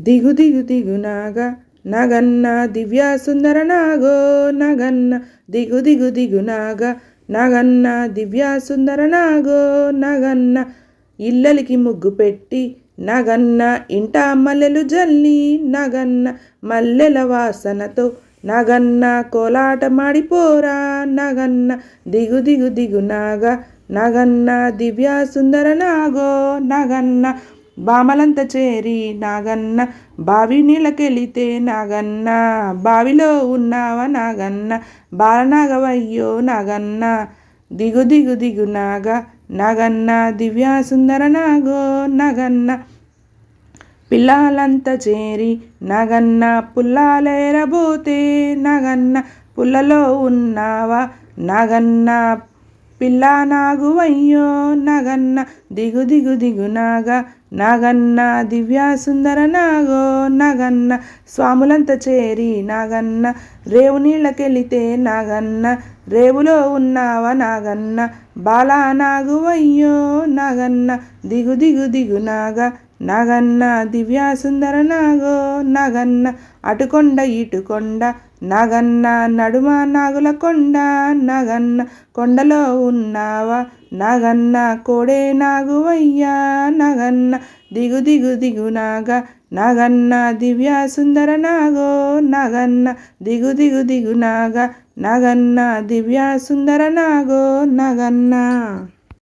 దిగు దిగు దిగు నాగా నగన్న దివ్య సుందర నాగో నగన్న. దిగు దిగు దిగు నాగా నగన్న దివ్య సుందర నాగో నగన్న. ఇల్లలికి ముగ్గు పెట్టి నగన్న. ఇంట మల్లెలు జల్లి నగన్న. మల్లెల వాసనతో నగన్న. కోలాట మాడిపోరా నగన్న. దిగు దిగు దిగు నాగా నగన్న. దివ్య సుందర నాగో నగన్న. బామలంత చేరి నాగన్న బావి నీళ్ళకెళితే నాగన్న బావిలో ఉన్నావా నాగన్న బాలనాగవయ్యో నాగన్న. దిగు దిగు దిగు నాగ నాగన్న దివ్య సుందర నాగో నాగన్న. పిల్లలంతా చేరి నాగన్న పుల్లాలేరబోతే నాగన్న. పుల్లలో ఉన్నావా నాగన్న పిల్ల నాగువయ్యో నాగన్న. దిగు దిగు దిగు నాగ నాగన్న దివ్య సుందర నాగో నాగన్న స్వాములంతా చేరి నాగన్న రేవు నీళ్ళకెళితే నాగన్న రేవులో ఉన్నావా నాగన్న బాలా నాగువయ్యో నాగన్న దిగు దిగు దిగు నాగ నాగన్న దివ్య సుందర నాగో నాగన్న అటుకొండ ఇటుకొండ నాగన్న నడుమ నాగుల కొండ నాగన్న కొండలో ఉన్నావా నగన్న కోడే నాగువయ్యా నగన్న దిగు దిగు దిగు నాగ నగన్న దివ్య సుందర నాగో నగన్న దిగు దిగు దిగు నాగ నగన్న దివ్య సుందర నాగో నగన్న.